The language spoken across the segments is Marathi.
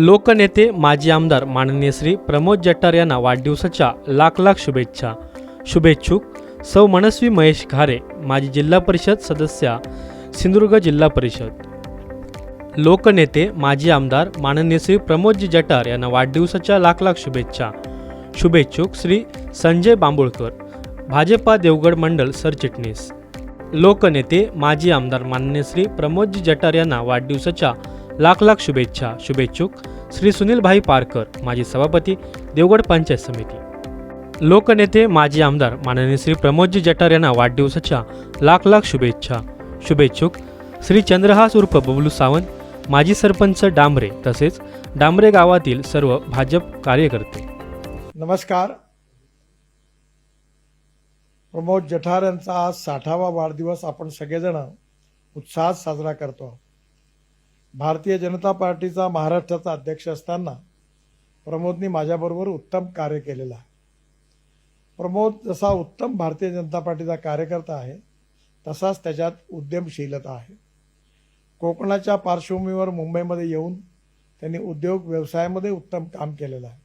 लोकनेते माजी आमदार माननीय श्री प्रमोद जट्टार यांना वाढदिवसाच्या लाख लाख शुभेच्छा. शुभेच्छुक सौ मनस्वी महेश घारे माजी जिल्हा परिषद सदस्या सिंधुदुर्ग जिल्हा परिषद. लोकनेते माजी आमदार माननीय श्री प्रमोदजी जटार यांना वाढदिवसाच्या लाख लाख शुभेच्छा. शुभेच्छुक श्री संजय बांबुळकर भाजपा देवगड मंडल सरचिटणीस. लोकनेते माजी आमदार माननीय श्री प्रमोदजी जटार यांना वाढदिवसाच्या लाख लाख शुभेच्छा शुभेच्छुक श्री सुनीलभाई पारकर माजी सभापती देवगड पंचायत समिती. लोकनेते माजी आमदार माननीय श्री प्रमोदजी जठार यांना वाढदिवसाच्या लाख लाख शुभेच्छा शुभेच्छुक श्री चंद्रहास उर्फ बबलू सावंत माजी सरपंच डांबरे तसेच डांबरे गावातील सर्व भाजप कार्यकर्ते. नमस्कार. प्रमोद जठार यांचा आज साठावा वाढदिवस आपण सगळेजण उत्साहात साजरा करतो. भारतीय जनता पार्टीचा महाराष्ट्राचा अध्यक्ष असताना प्रमोदनी माझ्याबरोबर उत्तम कार्य केलेलं आहे. प्रमोद जसा उत्तम भारतीय जनता पार्टीचा कार्यकर्ता आहे तसाच त्याच्यात उद्यमशीलता आहे. कोकणाच्या पार्श्वभूमीवर मुंबईमध्ये येऊन त्यांनी उद्योग व्यवसायामध्ये उत्तम काम केलेलं आहे.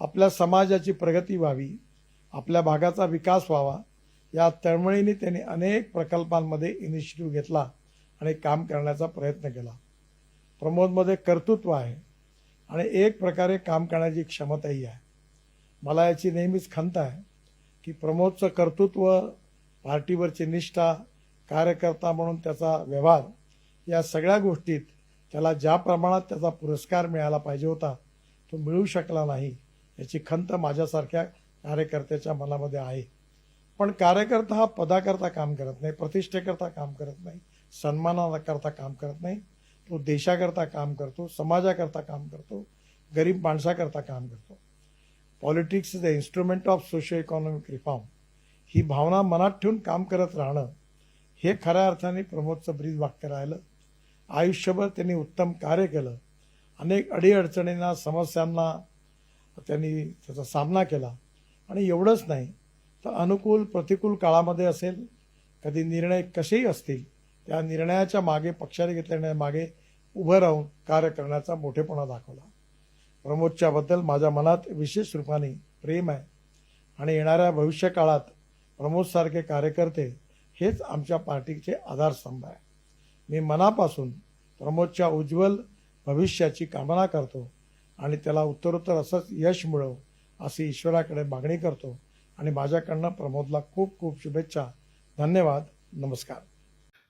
आपल्या समाजाची प्रगती व्हावी आपल्या भागाचा विकास व्हावा या तळमळीने त्यांनी अनेक प्रकल्पांमध्ये इनिशिएटिव्ह घेतला आणि काम करण्याचा प्रयत्न केला. प्रमोदमध्ये कर्तृत्व आहे. आणि एक प्रकारे काम करण्याची क्षमताही आहे. मला याची नेहमीच खंत आहे की प्रमोदचं कर्तृत्व पार्टीवरची निष्ठा कार्यकर्ता म्हणून त्याचा व्यवहार या सगळ्या गोष्टीत त्याला ज्या प्रमाणात त्याचा पुरस्कार मिळाला पाहिजे होता तो मिळू शकला नाही याची खंत माझ्यासारख्या कार्यकर्त्याच्या मनामध्ये आहे. पण कार्यकर्ता हा पदाकरता काम करत नाही प्रतिष्ठेकरता काम करत नाही सन्मानाकरता काम करत नाही तो देशाकरता काम करतो समाजाकरता काम करतो गरीब माणसाकरता काम करतो. Politics is the instrument of socio economic reform ही भावना मनात ठेवून काम करत राहणं हे खऱ्या अर्थाने प्रमोदचं ब्रीज वाक्य राहिलं. आयुष्यभर त्यांनी उत्तम कार्य केलं. अनेक अडीअडचणींना समस्यांना त्यांनी त्याचा सामना केला. आणि एवढंच नाही तर अनुकूल प्रतिकूल काळामध्ये असेल कधी निर्णय कसेही असतील त्या निर्णयाच्या मागे पक्षाने घेतलेल्या मागे उभं राहून कार्य करण्याचा मोठेपणा दाखवला. प्रमोदच्याबद्दल माझ्या मनात विशेष रूपाने प्रेम आहे आणि येणाऱ्या भविष्यकाळात प्रमोदसारखे कार्यकर्ते हेच आमच्या पार्टीचे आधारस्तंभ आहे. मी मनापासून प्रमोदच्या उज्ज्वल भविष्याची कामना करतो आणि त्याला उत्तरोत्तर असंच यश मिळव अशी ईश्वराकडे मागणी करतो आणि माझ्याकडनं प्रमोदला खूप खूप शुभेच्छा. धन्यवाद. नमस्कार.